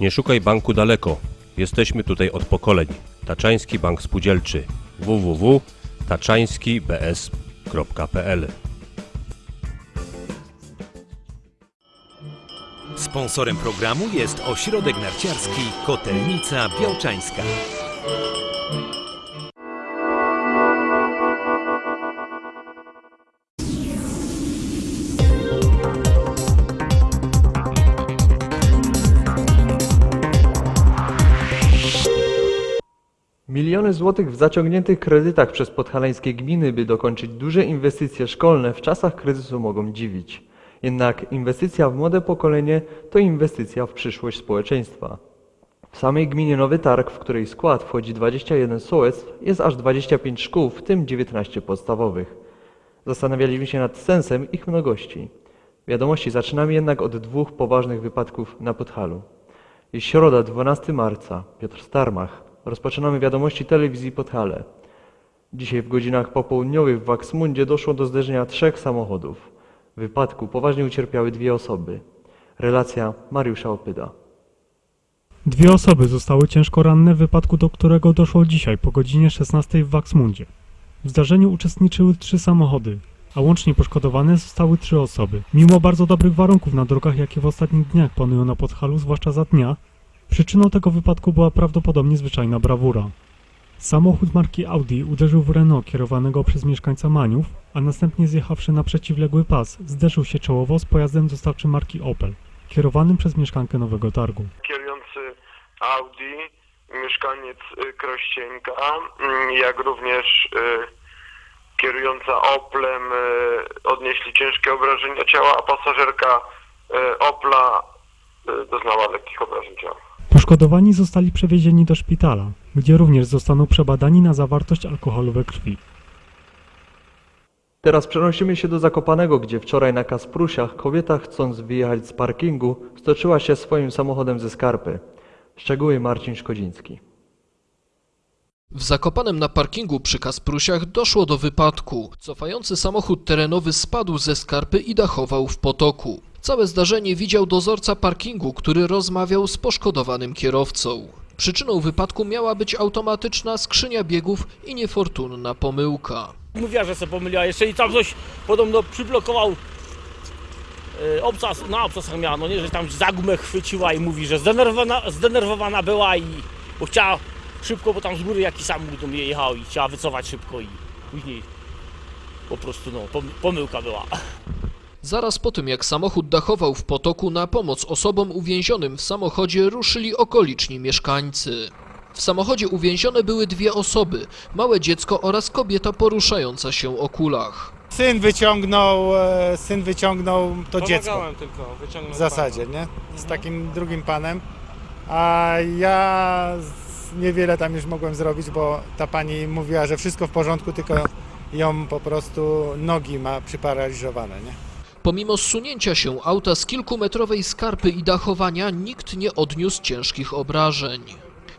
Nie szukaj banku daleko. Jesteśmy tutaj od pokoleń. Taczański Bank Spółdzielczy www.taczańskibs.pl Sponsorem programu jest ośrodek narciarski Kotelnica Białczańska. Miliony złotych w zaciągniętych kredytach przez podhalańskie gminy, by dokończyć duże inwestycje szkolne w czasach kryzysu mogą dziwić. Jednak inwestycja w młode pokolenie to inwestycja w przyszłość społeczeństwa. W samej gminie Nowy Targ, w której skład wchodzi 21 sołectw, jest aż 25 szkół, w tym 19 podstawowych. Zastanawialiśmy się nad sensem ich mnogości. Wiadomości zaczynamy jednak od dwóch poważnych wypadków na Podhalu. Jest środa, 12 marca. Piotr Starmach. Rozpoczynamy wiadomości telewizji Podhale. Dzisiaj w godzinach popołudniowych w Waksmundzie doszło do zderzenia trzech samochodów. W wypadku poważnie ucierpiały dwie osoby. Relacja Mariusza Opyda. Dwie osoby zostały ciężko ranne w wypadku, do którego doszło dzisiaj po godzinie 16 w Waksmundzie. W zdarzeniu uczestniczyły trzy samochody, a łącznie poszkodowane zostały trzy osoby. Mimo bardzo dobrych warunków na drogach, jakie w ostatnich dniach panują na Podhalu, zwłaszcza za dnia, przyczyną tego wypadku była prawdopodobnie zwyczajna brawura. Samochód marki Audi uderzył w Renault kierowanego przez mieszkańca Maniów, a następnie zjechawszy na przeciwległy pas, zderzył się czołowo z pojazdem dostawczym marki Opel, kierowanym przez mieszkankę Nowego Targu. kierujący Audi, mieszkaniec y, Krościenka, mm, jak również y, kierująca Oplem y, odnieśli ciężkie obrażenia ciała, a pasażerka Opla doznała lekkich obrażeń ciała. Poszkodowani zostali przewiezieni do szpitala, gdzie również zostaną przebadani na zawartość alkoholu we krwi. Teraz przenosimy się do Zakopanego, gdzie wczoraj na Kasprusiach kobieta chcąc wyjechać z parkingu stoczyła się swoim samochodem ze skarpy. Szczegóły Marcin Szkodziński. W Zakopanem na parkingu przy Kasprusiach doszło do wypadku. Cofający samochód terenowy spadł ze skarpy i dachował w potoku. Całe zdarzenie widział dozorca parkingu, który rozmawiał z poszkodowanym kierowcą. Przyczyną wypadku miała być automatyczna skrzynia biegów i niefortunna pomyłka. Mówiła, że się pomyliła jeszcze i tam coś podobno przyblokował yy, obcas, na obcasach miała, no nie, że tam za gumę chwyciła i mówi, że zdenerwowana, zdenerwowana była i bo chciała szybko, bo tam z góry jakiś samochód do mnie jechał i chciała wycofać szybko i później po prostu no, pom- pomyłka była. Zaraz po tym, jak samochód dachował w potoku, na pomoc osobom uwięzionym w samochodzie ruszyli okoliczni mieszkańcy. W samochodzie uwięzione były dwie osoby, małe dziecko oraz kobieta poruszająca się o kulach. Syn wyciągnął, e, syn wyciągnął to dziecko Pomagałem tylko wyciągnąć w zasadzie, nie? Z takim drugim panem. A ja z- niewiele tam już mogłem zrobić, bo ta pani mówiła, że wszystko w porządku, tylko ją po prostu nogi ma przyparaliżowane, nie? Pomimo zsunięcia się auta z kilkumetrowej skarpy i dachowania, nikt nie odniósł ciężkich obrażeń.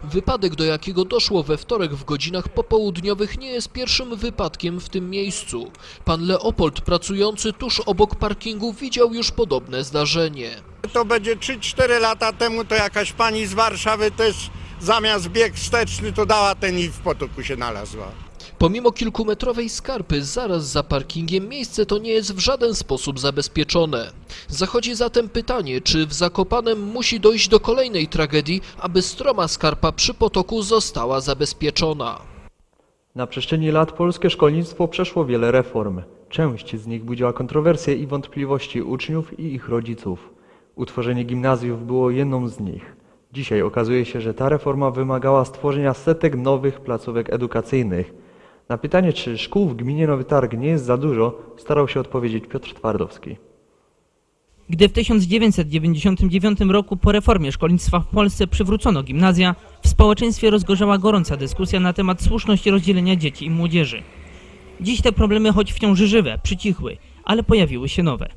Wypadek, do jakiego doszło we wtorek w godzinach popołudniowych, nie jest pierwszym wypadkiem w tym miejscu. Pan Leopold, pracujący tuż obok parkingu, widział już podobne zdarzenie. To będzie 3-4 lata temu, to jakaś pani z Warszawy też zamiast bieg wsteczny to dała ten i w potoku się nalazła. Pomimo kilkumetrowej skarpy zaraz za parkingiem miejsce to nie jest w żaden sposób zabezpieczone. Zachodzi zatem pytanie, czy w Zakopanem musi dojść do kolejnej tragedii, aby stroma skarpa przy potoku została zabezpieczona. Na przestrzeni lat polskie szkolnictwo przeszło wiele reform. Część z nich budziła kontrowersje i wątpliwości uczniów i ich rodziców. Utworzenie gimnazjów było jedną z nich. Dzisiaj okazuje się, że ta reforma wymagała stworzenia setek nowych placówek edukacyjnych. Na pytanie, czy szkół w gminie Nowy Targ nie jest za dużo, starał się odpowiedzieć Piotr Twardowski. Gdy w 1999 roku po reformie szkolnictwa w Polsce przywrócono gimnazja, w społeczeństwie rozgorzała gorąca dyskusja na temat słuszności rozdzielenia dzieci i młodzieży. Dziś te problemy, choć wciąż żywe, przycichły, ale pojawiły się nowe.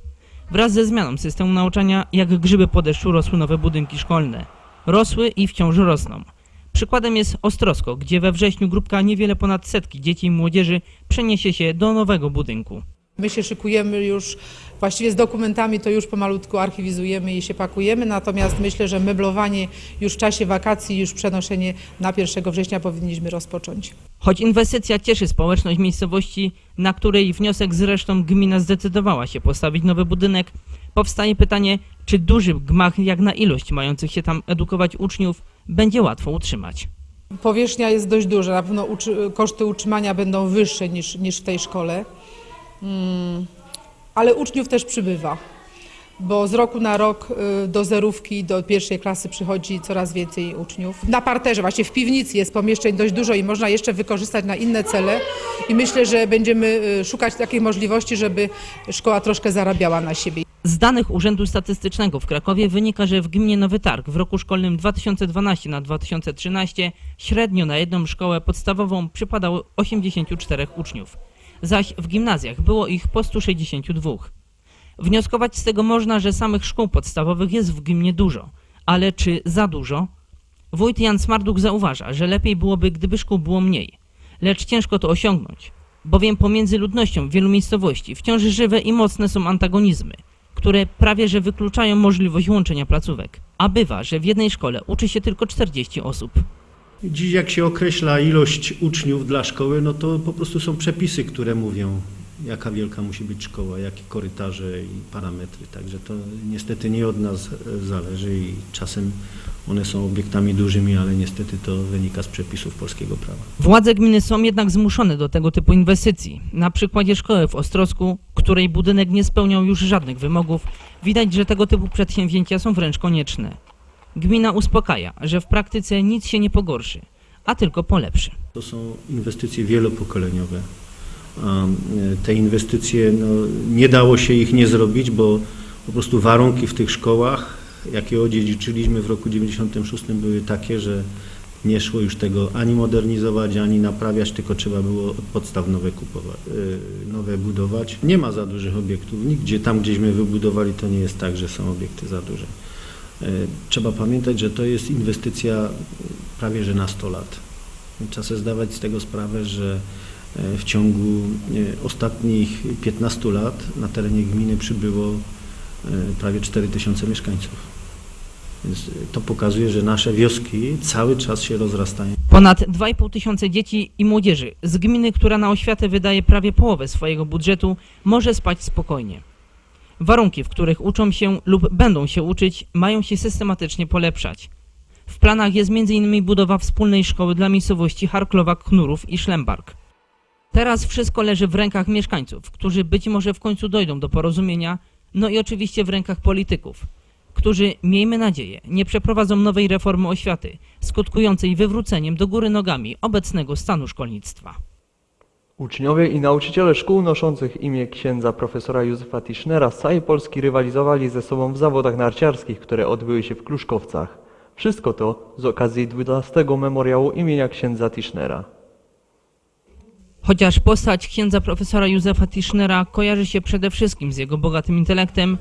Wraz ze zmianą systemu nauczania, jak grzyby po deszczu, rosły nowe budynki szkolne. Rosły i wciąż rosną. Przykładem jest Ostrosko, gdzie we wrześniu grupka niewiele ponad setki dzieci i młodzieży przeniesie się do nowego budynku. My się szykujemy już, właściwie z dokumentami to już pomalutku archiwizujemy i się pakujemy, natomiast myślę, że meblowanie już w czasie wakacji, już przenoszenie na 1 września powinniśmy rozpocząć. Choć inwestycja cieszy społeczność miejscowości, na której wniosek zresztą gmina zdecydowała się postawić nowy budynek, powstaje pytanie, czy duży gmach jak na ilość mających się tam edukować uczniów będzie łatwo utrzymać. Powierzchnia jest dość duża, na pewno uczy, koszty utrzymania będą wyższe niż, niż w tej szkole, mm, ale uczniów też przybywa, bo z roku na rok y, do zerówki, do pierwszej klasy przychodzi coraz więcej uczniów. Na parterze, właśnie w piwnicy jest pomieszczeń dość dużo i można jeszcze wykorzystać na inne cele i myślę, że będziemy y, szukać takiej możliwości, żeby szkoła troszkę zarabiała na siebie. Z danych Urzędu Statystycznego w Krakowie wynika, że w gminie Nowy Targ w roku szkolnym 2012 na 2013 średnio na jedną szkołę podstawową przypadało 84 uczniów, zaś w gimnazjach było ich po 162. Wnioskować z tego można, że samych szkół podstawowych jest w gminie dużo, ale czy za dużo? Wójt Jan Smarduk zauważa, że lepiej byłoby, gdyby szkół było mniej, lecz ciężko to osiągnąć, bowiem pomiędzy ludnością wielu miejscowości wciąż żywe i mocne są antagonizmy – które prawie że wykluczają możliwość łączenia placówek. A bywa, że w jednej szkole uczy się tylko 40 osób. Dziś jak się określa ilość uczniów dla szkoły, no to po prostu są przepisy, które mówią, jaka wielka musi być szkoła, jakie korytarze i parametry. Także to niestety nie od nas zależy i czasem one są obiektami dużymi, ale niestety to wynika z przepisów polskiego prawa. Władze gminy są jednak zmuszone do tego typu inwestycji. Na przykładzie szkoły w Ostrocku, której budynek nie spełniał już żadnych wymogów, widać, że tego typu przedsięwzięcia są wręcz konieczne. Gmina uspokaja, że w praktyce nic się nie pogorszy, a tylko polepszy. To są inwestycje wielopokoleniowe. A te inwestycje, no, nie dało się ich nie zrobić, bo po prostu warunki w tych szkołach jakie odziedziczyliśmy w roku 96 były takie, że nie szło już tego ani modernizować, ani naprawiać, tylko trzeba było od podstaw nowe kupować, nowe budować. Nie ma za dużych obiektów. Nigdzie tam, gdzieśmy wybudowali, to nie jest tak, że są obiekty za duże. Trzeba pamiętać, że to jest inwestycja prawie że na 100 lat. Trzeba sobie zdawać z tego sprawę, że w ciągu ostatnich 15 lat na terenie gminy przybyło prawie 4000 mieszkańców. Więc to pokazuje, że nasze wioski cały czas się rozrastają. Ponad 2,5 tysiąca dzieci i młodzieży z gminy, która na oświatę wydaje prawie połowę swojego budżetu, może spać spokojnie. Warunki, w których uczą się lub będą się uczyć, mają się systematycznie polepszać. W planach jest m.in. budowa wspólnej szkoły dla miejscowości Harklowa, Knurów i Szlembark. Teraz wszystko leży w rękach mieszkańców, którzy być może w końcu dojdą do porozumienia, no i oczywiście w rękach polityków, którzy, miejmy nadzieję, nie przeprowadzą nowej reformy oświaty, skutkującej wywróceniem do góry nogami obecnego stanu szkolnictwa. Uczniowie i nauczyciele szkół noszących imię księdza profesora Józefa Tischnera z całej Polski rywalizowali ze sobą w zawodach narciarskich, które odbyły się w Kluszkowcach. Wszystko to z okazji 12 memoriału imienia księdza Tischnera. Chociaż postać księdza profesora Józefa Tischnera kojarzy się przede wszystkim z jego bogatym intelektem,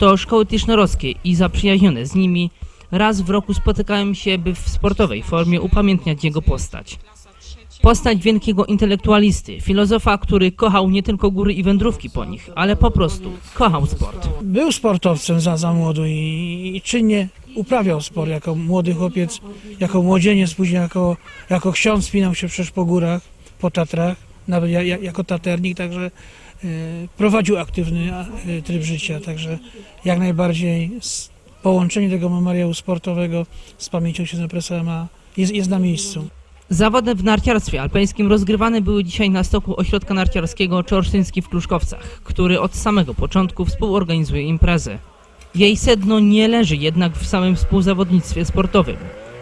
to szkoły tischnerowskie i zaprzyjaźnione z nimi raz w roku spotykają się, by w sportowej formie upamiętniać jego postać. Postać wielkiego intelektualisty, filozofa, który kochał nie tylko góry i wędrówki po nich, ale po prostu kochał sport. Był sportowcem za, za młodu i, i czynnie uprawiał sport jako młody chłopiec, jako młodzieniec, później jako, jako ksiądz spinał się przecież po górach, po Tatrach, nawet ja, jako taternik, także prowadził aktywny e, tryb życia, także jak najbardziej połączenie tego memoriału sportowego z pamięcią księdza profesora ma, jest, jest na miejscu. Zawody w narciarstwie alpejskim rozgrywane były dzisiaj na stoku ośrodka narciarskiego Czorsztyński w Kluszkowcach, który od samego początku współorganizuje imprezę. Jej sedno nie leży jednak w samym współzawodnictwie sportowym,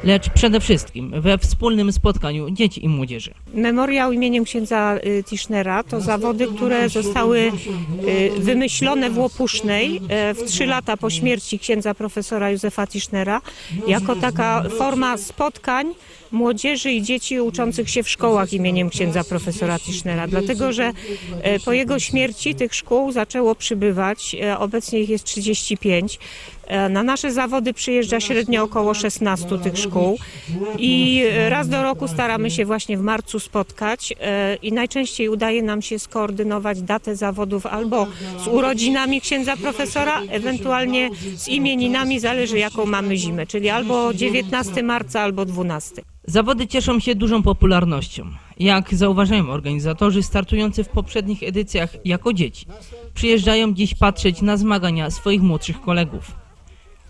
lecz przede wszystkim we wspólnym spotkaniu dzieci i młodzieży. Memoriał imieniem księdza y, Tischnera to zawody, które zostały y, wymyślone w Łopusznej y, w trzy lata po śmierci księdza profesora Józefa Tischnera jako taka forma spotkań młodzieży i dzieci uczących się w szkołach imieniem księdza profesora Tischnera, dlatego że po jego śmierci tych szkół zaczęło przybywać, obecnie ich jest 35 E, Na nasze zawody przyjeżdża średnio około 16 tych szkół i raz do roku staramy się właśnie w marcu spotkać e, i najczęściej udaje nam się skoordynować datę zawodów albo z urodzinami księdza profesora, ewentualnie z imieninami, zależy jaką mamy zimę, czyli albo 19 marca, albo 12. Zawody cieszą się dużą popularnością. Jak zauważają organizatorzy startujący w poprzednich edycjach jako dzieci, przyjeżdżają dziś patrzeć na zmagania swoich młodszych kolegów.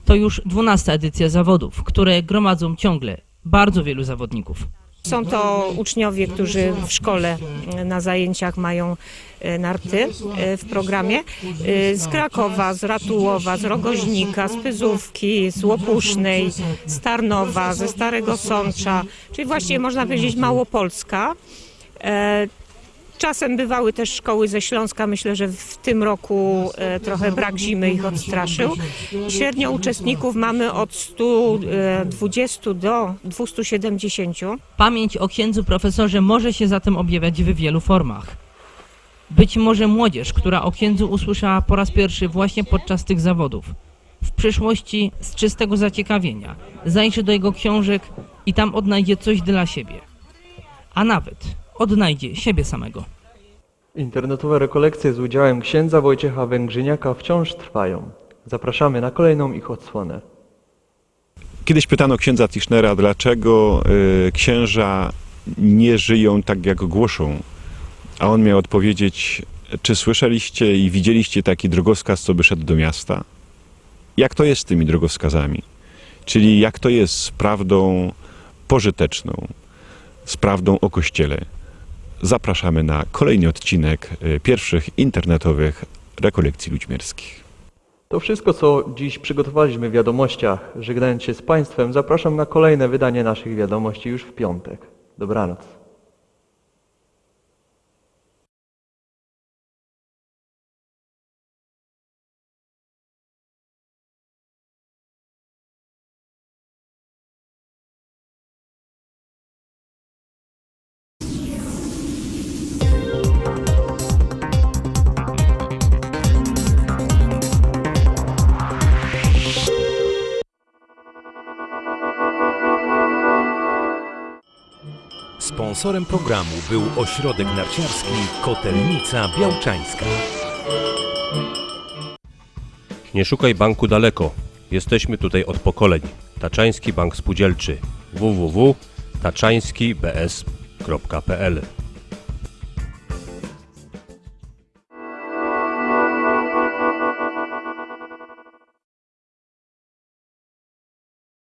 To już 12 edycja zawodów, które gromadzą ciągle bardzo wielu zawodników. Są to uczniowie, którzy w szkole e, na zajęciach mają e, narty e, w programie. Z Krakowa, z Ratułowa, z Rogoźnika, z Pyzówki, z Łopusznej, z Tarnowa, ze Starego Sącza, czyli właściwie można powiedzieć Małopolska. E, Czasem bywały też szkoły ze Śląska. Myślę, że w tym roku e, trochę brak zimy ich odstraszył. Średnio uczestników mamy od 120 do 270. Pamięć o księdzu profesorze może się zatem objawiać w wielu formach. Być może młodzież, która o księdzu usłyszała po raz pierwszy właśnie podczas tych zawodów, w przyszłości z czystego zaciekawienia zajrzy do jego książek i tam odnajdzie coś dla siebie. A nawet odnajdzie siebie samego. Internetowe rekolekcje z udziałem księdza Wojciecha Węgrzyniaka wciąż trwają. Zapraszamy na kolejną ich odsłonę. Kiedyś pytano księdza Tischnera, dlaczego y, księża nie żyją tak, jak głoszą. A on miał odpowiedzieć, czy słyszeliście i widzieliście taki drogowskaz, co by szedł do miasta? Jak to jest z tymi drogowskazami? Czyli jak to jest z prawdą pożyteczną, z prawdą o Kościele? Zapraszamy na kolejny odcinek y, pierwszych internetowych rekolekcji ludźmierskich. To wszystko, co dziś przygotowaliśmy w wiadomościach. Żegnając się z Państwem, zapraszam na kolejne wydanie naszych wiadomości już w piątek. Dobranoc. Sponsorem programu był ośrodek narciarski Kotelnica Białczańska. Nie szukaj banku daleko. Jesteśmy tutaj od pokoleń. Taczański Bank Spółdzielczy www.taczańskibs.pl